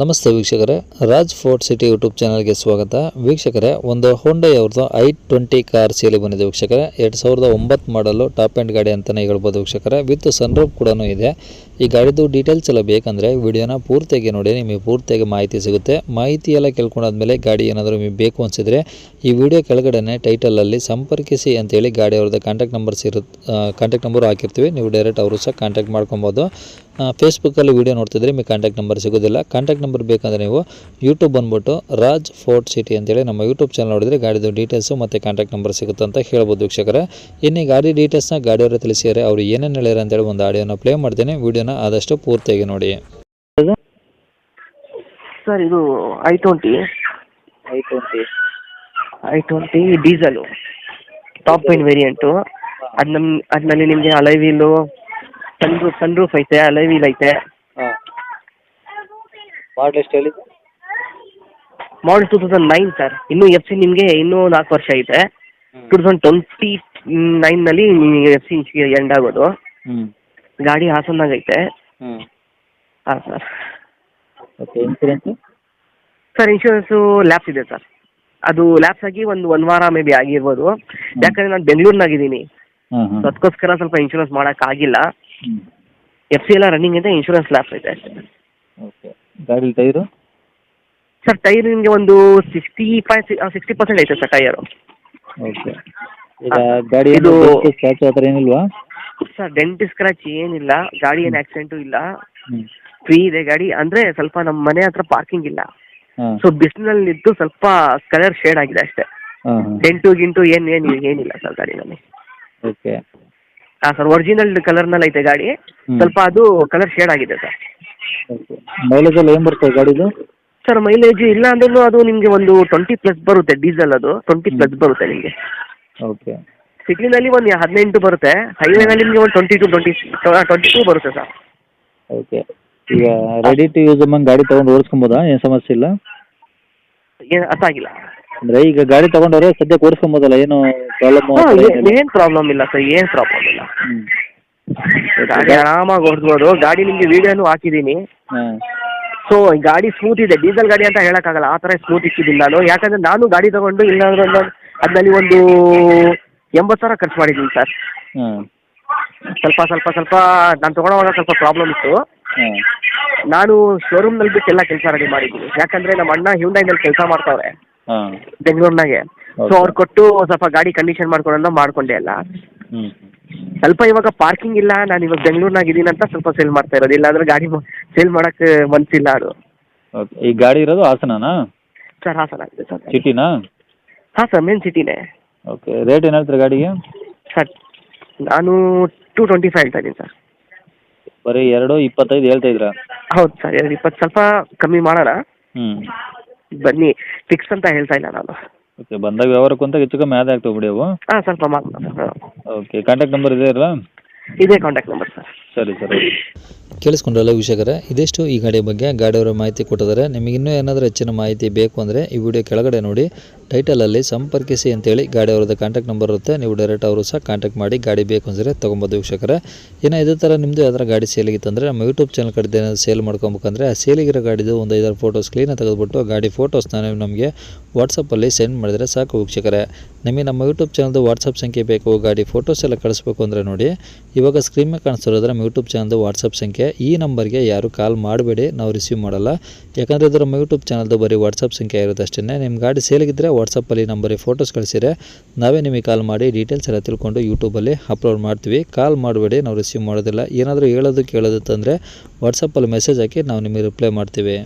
ನಮಸ್ತೆ ವೀಕ್ಷಕರೇ, Raj fort city YouTube ಚಾನಲ್ಗೆ ಸ್ವಾಗತ. ವೀಕ್ಷಕರೇ, ಒಂದು ಹೊಂಡೈ ಅವ್ರದ್ದು ಐ ಟ್ವೆಂಟಿ ಕಾರ್ ಸೇಲಿ ಬಂದಿದೆ ವೀಕ್ಷಕರೇ. ಎರಡು ಸಾವಿರದ ಒಂಬತ್ತು ಮಾಡಲು ಟಾಪ್ ಆ್ಯಂಡ್ ಗಾಡಿ ಅಂತಲೇ ಹೇಳ್ಬೋದು ವೀಕ್ಷಕರೇ. ವಿತ್ ಸನ್ರೂಫ್ ಕೂಡ ಇದೆ. ಈ ಗಾಡಿದು ಡೀಟೇಲ್ಸ್ ಎಲ್ಲ ಬೇಕಂದರೆ ವಿಡಿಯೋನ ಪೂರ್ತಿಯಾಗಿ ನೋಡಿ, ನಿಮಗೆ ಪೂರ್ತಿಯಾಗಿ ಮಾಹಿತಿ ಸಿಗುತ್ತೆ. ಮಾಹಿತಿ ಎಲ್ಲ ಕೇಳ್ಕೊಂಡಾದ್ಮೇಲೆ ಗಾಡಿ ಏನಾದರೂ ನಿಮಗೆ ಬೇಕು ಅನಿಸಿದರೆ ಈ ವಿಡಿಯೋ ಕೆಳಗಡೆ ಟೈಟಲಲ್ಲಿ ಸಂಪರ್ಕಿಸಿ ಅಂತೇಳಿ ಗಾಡಿ ಅವ್ರದ್ದು ಕಾಂಟ್ಯಾಕ್ಟ್ ನಂಬರ್ಸ್ ಇರುತ್ತೆ ಕಾಂಟ್ಯಾಕ್ಟ್ ನಂಬರ್ ಹಾಕಿರ್ತೀವಿ. ನೀವು ಡೈರೆಕ್ಟ್ ಅವರು ಸಹ ಕಾಂಟ್ಯಾಕ್ಟ್ ಮಾಡ್ಕೊಬೋದು. ಫೇಸ್ಬುಕ್ಕಲ್ಲಿ ವೀಡಿಯೋ ನೋಡ್ತಿದ್ರೆ ನಿಮಗೆ ಕಾಂಟ್ಯಾಕ್ಟ್ ನಂಬರ್ ಸಿಗೋದಿಲ್ಲ. ಕಾಂಟ್ಯಾಕ್ಟ್ ನಂಬರ್ ಬೇಕಂದರೆ ನೀವು ಯೂಟ್ಯೂಬ್ ಬಂದ್ಬಿಟ್ಟು ರಾಜ್ ಫೋರ್ಟ್ ಸಿಟಿ ಅಂತೇಳಿ ನಮ್ಮ ಯೂಟ್ಯೂಬ್ ಚಾನಲ್ ನೋಡಿದ್ರೆ ಗಾಡಿದು ಡೀಟೇಲ್ಸು ಮತ್ತು ಕಾಂಟ್ಯಾಕ್ಟ್ ನಂಬರ್ ಸಿಗುತ್ತೆ ಅಂತ ಹೇಳ್ಬೋದು ವೀಕ್ಷಕರೇ. ಇನ್ನೀ ಗಾಡಿ ಡೀಟೇಲ್ಸ್ನ ಗಾಡಿಯವರ ತಿಳಿಸಿದರೆ ಅವರು ಏನೇನು ಹೇಳ್ಯಾರ ಅಂತೇಳಿ ಒಂದು ಆಡಿಯೋನ ಪ್ಲೇ ಮಾಡ್ತೇನೆ. ವೀಡಿಯೋನ ಆದಷ್ಟು ಪೂರ್ತಿಯಾಗಿ ನೋಡಿ. ಸರ್ ಇದು I twenty. I twenty. I twenty diesel. Top end variant ಅದು ನಮ್ಮ ಅದ್ನಲ್ಲಿ ನಿಮಗೆ alloy wheel sunroof sunroof ಐತೆ ಅಲೈ ವೀಲ್ ಐತೆ. ಮಾಡಲ್ ಎಷ್ಟು ಹೇಳಿ model two thousand nine sir ಇನ್ನೂ ಎಫ್ ಸಿ ನಿಮಗೆ ಇನ್ನೂ ನಾಲ್ಕು ವರ್ಷ ಐತೆ. ಟೂ ತೌಸಂಡ್ ಟ್ವೆಂಟಿ ನೈನ್ನಲ್ಲಿ ಎಫ್ ಸಿ ಎಂಡ್ ಆಗೋದು. ಹ್ಞೂ ಗಾಡಿ ಹಾಸನ್ನಾಗ ಐತೆ. ಹ್ಞೂ ಹಾಂ sir. Okay insurance sir insurance lapse ಇದೆ ಸರ್. ಅದು ಲ್ಯಾಪ್ಸ್ ಆಗಿ ಒಂದು ಒಂದು ವಾರ ಮೇ ಬಿ ಆಗಿರ್ಬೋದು ಯಾಕಂದ್ರೆ ನಾನು ಬೆಂಗಳೂರಿನಾಗಿದ್ದೀನಿ ಹಾಂ ಸೊ ಹಾಂ ಅದಕ್ಕೋಸ್ಕರ ಸ್ವಲ್ಪ ಇನ್ಶೂರೆನ್ಸ್ ಮಾಡೋಕ್ಕಾಗಿಲ್ಲ ಆಗಿಲ್ಲ. ಎಫ್ ಸಿ ಎಲ್ಲ ರನ್ನಿಂಗ್ ಇದೆ ಇನ್ಶೂರೆನ್ಸ್ ಲ್ಯಾಪ್ ಐತೆ ಅಷ್ಟೇ ಓಕೆ. ಗಾಡಿ ಟೈರು ಸರ್ ಟೈರ್ ನಿಮಗೆ ಒಂದು ಸಿಕ್ಸ್ಟಿ ಫೈವ್ ಸಿಕ್ಸ್ಟಿ ಪರ್ಸೆಂಟ್ ಐತೆ ಸರ್ ಟೈರು ಓಕೆ. ಈಗ ಗಾಡಿ ಇದು- ಆ ಥರ ಏನಿಲ್ವಾ? ಸರ್ ಡೆಂಟ್ ಸ್ಕ್ರಾಚ್ ಏನಿಲ್ಲ ಗಾಡಿ ಏನ್ ಆಕ್ಸಿಡೆಂಟು ಇಲ್ಲ. ಫ್ರೀ ಇದೆ ಗಾಡಿ ಅಂದ್ರೆ ಸ್ವಲ್ಪ ನಮ್ಮ ಮನೆ ಹತ್ರ ಪಾರ್ಕಿಂಗ್ ಇಲ್ಲ. ಹಾಂ. ಸೊ ಬಿಸಿಲಲ್ಲಿ ನಿಂತು ಸ್ವಲ್ಪ ಕಲರ್ ಶೇಡ್ ಆಗಿದೆ ಅಷ್ಟೇ. ಹಾಂ ಹಾಂ. ಡೆಂಟು ಗಿಂಟು ಏನ್ ಏನು ಏನಿಲ್ಲ ಸರ್ ಗಾಡಿ ಓಕೆ ಹಾ ಸರ್ ಒರಿಜಿನಲ್ ಕಲರ್ನಲ್ಲಿ ಐತೆ ಗಾಡಿ. ಹ್ಮ್. ಸ್ವಲ್ಪ ಅದು ಕಲರ್ ಶೇಡ್ ಆಗಿದೆ ಸರ್. ಓಕೆ ಮೈಲೇಜ್ ಅಲ್ಲಿ ಏನು ಬರ್ತದೆ ಗಾಡಿದು? ಸರ್ ಮೈಲೇಜ್ ಇಲ್ಲ ಅಂದ್ರೂ ಅದು ನಿಮಗೆ ಒಂದು ಟ್ವೆಂಟಿ ಪ್ಲಸ್ ಬರುತ್ತೆ ಡೀಸೆಲ್ ಅದು. ಟ್ವೆಂಟಿ ಪ್ಲಸ್ ಬರುತ್ತೆ ನಿಮಗೆ. ಓಕೆ ಸಿಟಿನಲ್ಲಿ ಒಂದು ಹದಿನೆಂಟು ಬರುತ್ತೆ ಹೈವೇ ನಲ್ಲಿ ನಿಮಗೆ ಒಂದು twenty two twenty twenty two ಬರುತ್ತೆ ಸರ್. ಓಕೆ ಈಗ ರೆಡಿ ಟು ಯೂಸ್ ಅಮ್ಮಂಗೆ ಗಾಡಿ ತಗೊಂಡು ಓಡಿಸ್ಕೊಬೋದಾ? ಏನು ಸಮಸ್ಯೆ ಇಲ್ಲ? ಏನು ಅರ್ಥ ಆಗಿಲ್ಲ. ಅಂದರೆ ಈಗ ಗಾಡಿ ತಗೊಂಡವ್ರೆ ಸದ್ಯಕ್ಕೆ ಓಡಿಸ್ಕೊಬೋದಲ್ಲ? ಏನು ಪ್ರಾಬ್ಲಮ್ ಏನು ಪ್ರಾಬ್ಲಮ್ ಇಲ್ಲ ಸರ್ ಏನು ಪ್ರಾಬ್ಲಮ್ ಇಲ್ಲ. ಗಾಡಿ ಆರಾಮಾಗಿ ಓಡಿಸ್ಬೋದು. ಗಾಡಿ ನಿಮಗೆ ವಿಡಿಯೋನು ಹಾಕಿದ್ದೀನಿ. ಸೊ ಗಾಡಿ ಸ್ಮೂತ್ ಇದೆ. ಡೀಸೆಲ್ ಗಾಡಿ ಅಂತ ಹೇಳೋಕ್ಕಾಗಲ್ಲ. ಆ ಥರ ಸ್ಮೂತ್ ಇಕ್ಕಿದ್ದೀನಿ ನಾನು. ಯಾಕಂದರೆ ನಾನು ಗಾಡಿ ತೊಗೊಂಡು ಇಲ್ಲಾಂದ್ರೆ ಒಂದು ಅದರಲ್ಲಿ ಒಂದು ಎಂಬತ್ತು ಸಾವಿರ ಖರ್ಚು ಮಾಡಿದ್ದೀನಿ ಸರ್. ಹಾಂ. ಸ್ವಲ್ಪ ಸ್ವಲ್ಪ ಸ್ವಲ್ಪ ನಾನು ತೊಗೊಳೋವಾಗ ಸ್ವಲ್ಪ ಪ್ರಾಬ್ಲಮ್ ಇತ್ತು. ನಾನು ನಾನು ಶೋರೂಮ್ನಲ್ಲಿ ಬಿಟ್ಟು ಎಲ್ಲ ಕೆಲಸ ರೆಡಿ ಮಾಡಿದ್ದೀನಿ. ಯಾಕಂದ್ರೆ ನಮ್ಮ ಅಣ್ಣ ಹ್ಯುಂಡೈನಲ್ಲಿ ಕೆಲಸ ಮಾಡ್ತಾವ್ರೆ. ಹಾಂ. ಬೆಂಗಳೂರಿನಾಗೆ. ಸೊ. ಅವ್ರು ಕೊಟ್ಟು ಸ್ವಲ್ಪ ಗಾಡಿ ಕಂಡೀಷನ್ ಮಾಡ್ಕೊಂಡು ಮಾಡ್ಕೊಂಡೆ ಎಲ್ಲ ಹ್ಞೂ ಸ್ವಲ್ಪ ಇವಾಗ ಪಾರ್ಕಿಂಗ್ ಇಲ್ಲ. ನಾನು ಇವಾಗ ಬೆಂಗಳೂರಿನಾಗ ಇದೀನಿ ಅಂತ ಸ್ವಲ್ಪ ಸೇಲ್ ಮಾಡ್ತಾ ಇರೋದು. ಇಲ್ಲಾಂದ್ರೆ ಗಾಡಿ ಸೇಲ್ ಮಾಡಕ್ ಮನ್ಸಿಲ್ಲ ಅದು. ಓಕೆ. ಈ ಗಾಡಿ ಇರೋದು ಹಾಸನನಾ? ಸರ್ ಹಾಸನ. ಆಗಿದೆ ಸರ್ ಸಿಟಿನಾ ಹಾಂ ಸರ್ ಮೇನ್ ಸಿಟಿನೇ ಓಕೆ ರೇಟ್ ಏನು ಹೇಳ್ತೀರಾ ಗಾಡಿಗೆ? ಸರ್ ನಾನು ಟೂ ಟ್ವೆಂಟಿ ಫೈವ್ ಹೇಳ್ತಾ ಇದ್ದೀನಿ ಸರ್ ಬರೀ ಎರಡು ಇಪ್ಪತ್ತೈದು ಹೇಳ್ತಾ ಇದ್ದೀರಾ? ಹೌದು ಸರ್ ಎರಡು ಇಪ್ಪತ್ತು ಸ್ವಲ್ಪ ಕಮ್ಮಿ ಮಾಡೋಣ. ಹ್ಞೂ ಬನ್ನಿ ಫಿಕ್ಸ್ ಅಂತ ಹೇಳ್ತಾ ಇಲ್ಲ ನಾನು. ಓಕೆ ಬಂದಾಗ ವ್ಯವಹಾರಕ್ಕೆ ಅಂತ ಹೆಚ್ಚು ಕಮ್ಮಿ ಆದ ಆಗ್ತವೆ ಬಿಡಿ ಅವು. ಹಾಂ ಸ್ವಲ್ಪ ಮಾಡೋಣ ಸರ್ ಓಕೆ ಕಾಂಟ್ಯಾಕ್ಟ್ ನಂಬರ್ ಇದೆ ಅಲ್ಲ? ಇದೇ ಕಾಂಟ್ಯಾಕ್ಟ್ ನಂಬರ್ ಸರ್ ಸರಿ ಸರಿ. ಕೇಳಿಸ್ಕೊಂಡ್ರಲ್ಲ ವೀಕ್ಷಕರೇ ಇದಿಷ್ಟು ಈ ಗಾಡಿಯ ಬಗ್ಗೆ ಗಾಡಿಯವರ ಮಾಹಿತಿ ಕೊಟ್ಟಿದ್ದಾರೆ. ನಿಮಗಿನ್ನೂ ಏನಾದರೂ ಹೆಚ್ಚಿನ ಮಾಹಿತಿ ಬೇಕು ಅಂದರೆ ಈ ವಿಡಿಯೋ ಕೆಳಗಡೆ ನೋಡಿ. ಟೈಟಲಲ್ಲಿ ಸಂಪರ್ಕಿಸಿ ಅಂತೇಳಿ ಗಾಡಿಯವ್ರದ್ದು ಕಾಂಟ್ಯಾಕ್ಟ್ ನಂಬರ್ ಇರುತ್ತೆ. ನೀವು ಡೈರೆಕ್ಟ್ ಅವರು ಸಹ ಕಾಂಟ್ಯಾಕ್ಟ್ ಮಾಡಿ ಗಾಡಿ ಬೇಕು ಅಂದರೆ ತೊಗೊಬೋದು ವೀಕ್ಷಕರೇ. ಇನ್ನು ಇದೇ ಥರ ನಿಮ್ಮದು ಯಾವ್ದಾರ ಗಾಡಿ ಸೇಲಿಗಿತ್ತಂದರೆ ನಮ್ಮ ಯೂಟ್ಯೂಬ್ ಚಾನಲ್ ಕಡೆ ಸೇಲ್ ಮಾಡ್ಕೊಬೇಕಂದ್ರೆ ಆ ಸೇಲಿಗಿರೋ ಗಾಡಿದು ಒಂದು ಐದಾರು ಫೋಟೋಸ್ ಕ್ಲೀನಾಗಿ ತೆಗೆದುಬಿಟ್ಟು ಗಾಡಿ ಫೋಟೋಸ್ನ ನೀವು ನಮಗೆ ವಾಟ್ಸಪ್ಪಲ್ಲಿ ಸೆಂಡ್ ಮಾಡಿದರೆ ಸಾಕು ವೀಕ್ಷಕರೇ. ನಿಮಗೆ ನಮ್ಮ ಯೂಟ್ಯೂಬ್ ಚಾನಲ್ದು ವಾಟ್ಸಪ್ ಸಂಖ್ಯೆ ಬೇಕು, ಗಾಡಿ ಫೋಟೋಸ್ ಎಲ್ಲ ಕಳಿಸ್ಬೇಕು ಅಂದರೆ ನೋಡಿ, ಇವಾಗ ಸ್ಕ್ರೀನ್ ಮೇಲೆ ಕಾಣಿಸ್ತಿರೋದ್ರೆ ನಮ್ಮ ಯೂಟ್ಯೂಬ್ ಚಾನಲ್ದು ವಾಟ್ಸಪ್ ಸಂಖ್ಯೆ. ಈ ನಂಬರ್ಗೆ ಯಾರು ಕಾಲ್ ಮಾಡಬೇಡಿ, ನಾವು ರಿಸೀವ್ ಮಾಡಲ್ಲ. ಯಾಕಂದರೆ ಇದು ನಮ್ಮ ಯೂಟ್ಯೂಬ್ ಚಾನಲ್ದು ಬರೀ ವಾಟ್ಸಪ್ ಸಂಖ್ಯೆ ಇರುತ್ತೆ ಅಷ್ಟೇ ನಿಮ್ಮ ಗಾಡಿ ಸೇಲಿಗಿದ್ದರೆ ವಾಟ್ಸಪ್ಪಲ್ಲಿ ನಂಬರಿಗೆ ಫೋಟೋಸ್ ಕಳಿಸಿದ್ರೆ ನಾವೇ ನಿಮಗೆ ಕಾಲ್ ಮಾಡಿ ಡೀಟೇಲ್ಸ್ ಎಲ್ಲ ತಿಳ್ಕೊಂಡು ಯೂಟ್ಯೂಬಲ್ಲಿ ಅಪ್ಲೋಡ್ ಮಾಡ್ತೀವಿ. ಕಾಲ್ ಮಾಡಬೇಡಿ, ನಾವು ರಿಸೀವ್ ಮಾಡೋದಿಲ್ಲ. ಏನಾದರೂ ಹೇಳೋದು ಕೇಳೋದು ತಂದರೆ ವಾಟ್ಸಪ್ಪಲ್ಲಿ ಮೆಸೇಜ್ ಹಾಕಿ ನಾವು ನಿಮಗೆ ರಿಪ್ಲೈ ಮಾಡ್ತೀವಿ.